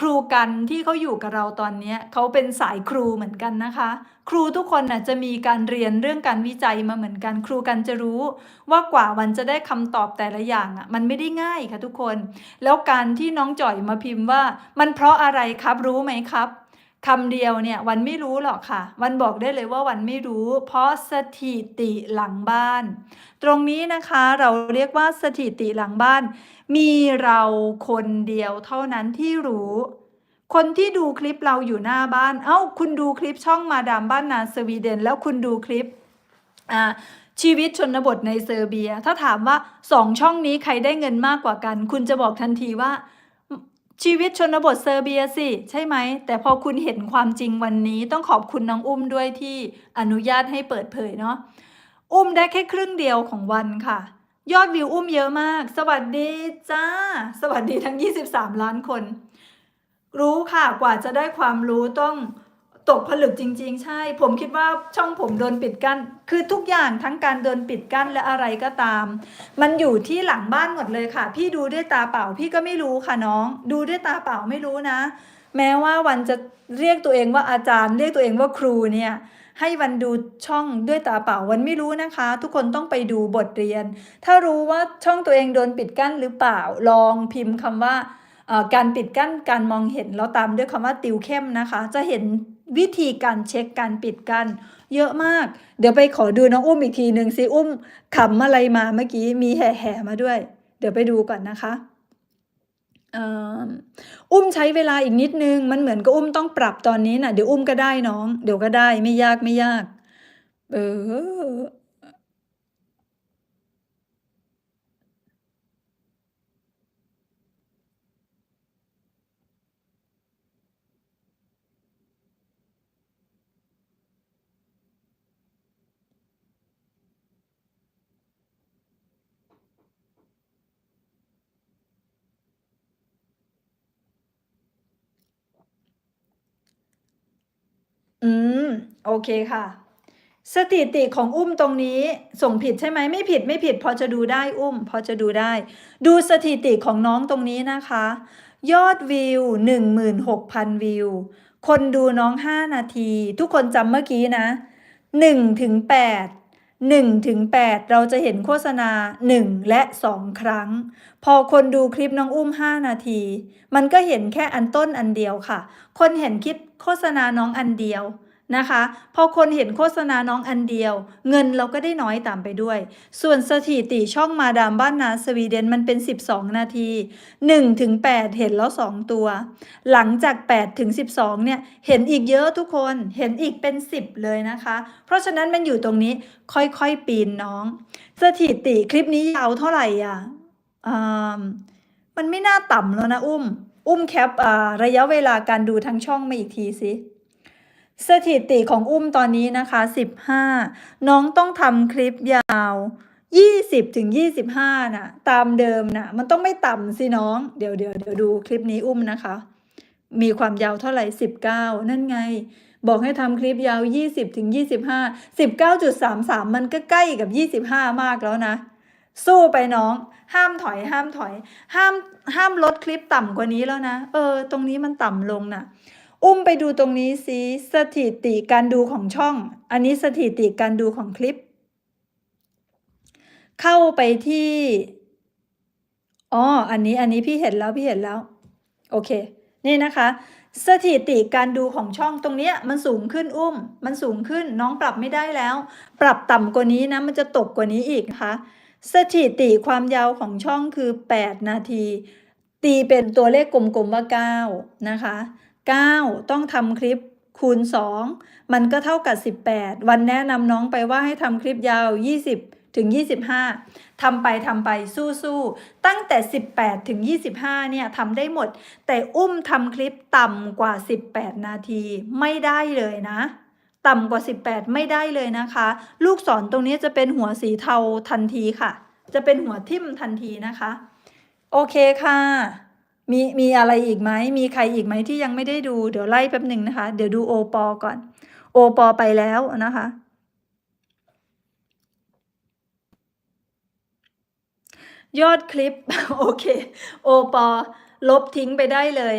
ครูกันที่เขาอยู่กับเราตอนนี้เขาเป็นสายครูเหมือนกันนะคะ ครูทุกคนน่ะจะมีการเรียนเรื่องการวิจัยมาเหมือนกัน ครูกันจะรู้ว่ากว่าวันจะได้คำตอบแต่ละอย่างอะมันไม่ได้ง่ายค่ะทุกคน แล้วการที่น้องจ่อยมาพิมพ์ว่า มันเพราะอะไรครับรู้ไหมครับ คำเดียวเนี่ยวันไม่รู้หรอกค่ะ วันบอกได้เลยว่าวันไม่รู้ เพราะสถิติหลังบ้าน ตรงนี้นะคะเราเรียกว่าสถิติหลังบ้าน มีเราคนเดียวเท่านั้นที่รู้ คนที่ดูคลิปเราอยู่หน้าบ้าน เอ้า คุณดูคลิปช่องมาดามบ้านนาสวีเดน แล้วคุณดูคลิปอ่าชีวิตชนบทในเซอร์เบีย ถ้าถามว่าสองช่องนี้ใครได้เงินมากกว่ากัน คุณจะบอกทันทีว่า ชีวิตชนบทเซอร์เบียสิ ใช่ไหม แต่พอคุณเห็นความจริงวันนี้ต้องขอบคุณน้องอุ้มด้วยที่อนุญาตให้เปิดเผยเนาะอุ้มได้แค่ครึ่งเดียวของวันค่ะ ยอดวิวอุ้มเยอะมาก สวัสดีจ้า สวัสดีทั้ง 23 ล้านคน รู้ค่ะกว่าจะได้ความรู้ต้อง ตกผลึกจริง ๆ ใช่ ผมคิดว่าช่องผมโดนปิดกั้นคือทุกอย่างทั้งการโดนปิดกั้นและอะไรก็ตาม มันอยู่ที่หลังบ้านหมดเลยค่ะ พี่ดูด้วยตาเปล่าพี่ก็ไม่รู้ค่ะน้อง ดูด้วยตาเปล่าไม่รู้นะ แม้ว่าวันจะเรียกตัวเองว่าอาจารย์ เรียกตัวเองว่าครูเนี่ยให้วันดูช่องด้วยตาเปล่าวันไม่รู้นะคะ ทุกคนต้องไปดูบทเรียน ถ้ารู้ว่าช่องตัวเองโดนปิดกั้นหรือเปล่าลองพิมพ์คำว่าการปิดกั้นการมองเห็นแล้วตามด้วยคำว่าติวเข้มนะคะ จะเห็น วิธีการเช็คการปิดกัน เยอะมาก เดี๋ยวไปขอดูน้องอุ้มอีกทีหนึ่งสิอุ้มขำอะไรมาเมื่อกี้มีแห่ๆมาด้วย เดี๋ยวไปดูก่อนนะคะอุ้มใช้เวลาอีกนิดนึง มันเหมือนกับอุ้มต้องปรับตอนนี้น่ะ เดี๋ยวอุ้มก็ได้น้อง เดี๋ยวก็ได้ไม่ยากไม่ยาก เออ อืม โอเคค่ะ สถิติของอุ้มตรงนี้ส่งผิดใช่ไหมไม่ผิดไม่ผิด พอจะดูได้อุ้ม พอจะดูได้ ดูสถิติของน้องตรงนี้นะคะ ยอดวิว 16,000 วิว คนดูน้อง 5 นาที ทุกคนจำเมื่อกี้นะ 1 ถึง 8 1ถึง8เราจะเห็นโฆษณา 1 และ 2 ครั้ง พอคนดูคลิปน้องอุ้ม 5 นาที มันก็เห็นแค่อันต้นอันเดียวค่ะ คนเห็นคลิปโฆษณาน้องอันเดียว นะคะ พอคนเห็นโฆษณาน้องอันเดียว เงินเราก็ได้น้อยตามไปด้วย ส่วนสถิติช่องมาดามบ้านนาสวีเดนมันเป็น 12 นาที 1 ถึง 8 เห็นแล้ว 2 ตัว หลังจาก 8 ถึง 12 เนี่ย เห็นอีกเยอะทุกคนเห็นอีกเป็น 10 เลยนะคะ เพราะฉะนั้นมันอยู่ตรงนี้ค่อยๆปีนน้อง สถิติคลิปนี้ยาวเท่าไหร่อะมันไม่น่าต่ำแล้วนะอุ้ม อุ้มแคประยะเวลาการดูทั้งช่องมาอีกทีสิ สถิติของอุ้มตอนนี้นะคะ 15 น้องต้องทำคลิปยาว 20ถึง25น่ะ ตามเดิมน่ะ มันต้องไม่ต่ำสิน้อง เดี๋ยวเดี๋ยวเดี๋ยวดูคลิปนี้อุ้มนะคะ มีความยาวเท่าไหร่ 19 นั่นไง บอกให้ทำคลิปยาว 20ถึง25 19.33 มันก็ใกล้กับ 25 มากแล้วนะ สู้ไปน้อง ห้ามถอย ห้ามถอย ห้ามห้ามลดคลิปต่ำกว่านี้แล้วนะ เออ ตรงนี้มันต่ำลงน่ะ อุ้มไปดูตรงนี้สิสถิติการดูของช่อง อันนี้สถิติการดูของคลิป เข้าไปที่อ๋ออันนี้อันนี้พี่เห็นแล้วพี่เห็นแล้ว โอเค นี่นะคะ สถิติการดูของช่องตรงเนี้ยมันสูงขึ้นอุ้ม มันสูงขึ้นน้องปรับไม่ได้แล้ว ปรับต่ำกว่านี้นะ มันจะตกกว่านี้อีกนะคะสถิติความยาวของช่องคือ 8 นาที ตีเป็นตัวเลขกลมๆว่า 9 นะคะ 9 ต้องทำคลิปคูณ 2 มันก็เท่ากับ 18 วันแนะนำน้องไปว่าให้ทำคลิปยาว 20 ถึง 25 ทำไปทำไปสู้ๆ ตั้งแต่ 18 ถึง 25 เนี่ยทำได้หมด แต่อุ้มทำคลิปต่ำกว่า 18 นาทีไม่ได้เลยนะต่ำกว่า 18 ไม่ได้เลยนะคะ ลูกศรตรงนี้จะเป็นหัวสีเทาทันทีค่ะ จะเป็นหัวทิ่มทันทีนะคะ โอเคค่ะ มีมีอะไรอีกไหมมีใครอีกไหมที่ยังไม่ได้ดูเดี๋ยวไล่แป๊บหนึ่งนะคะ เดี๋ยวดูโอปอก่อน โอปอไปแล้วนะคะ ยอดคลิป โอเค โอปอลบทิ้งไปได้เลย